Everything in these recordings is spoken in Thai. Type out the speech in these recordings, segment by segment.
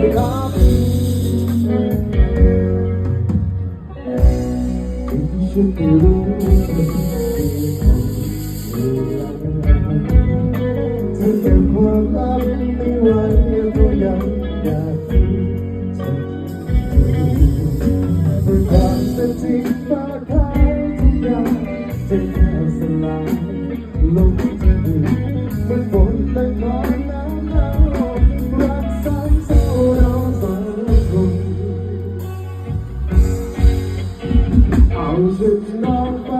ดีครับฉัวามลับไมากมายทุกอย่างจะแค่สลาย How's it not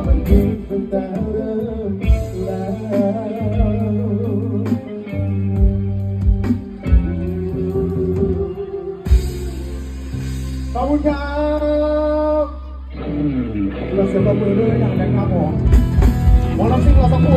ขอบคุณครับเราเสียงปรบมือด้วยอย่างนะครับผมหมอลำซิ่งเราสักค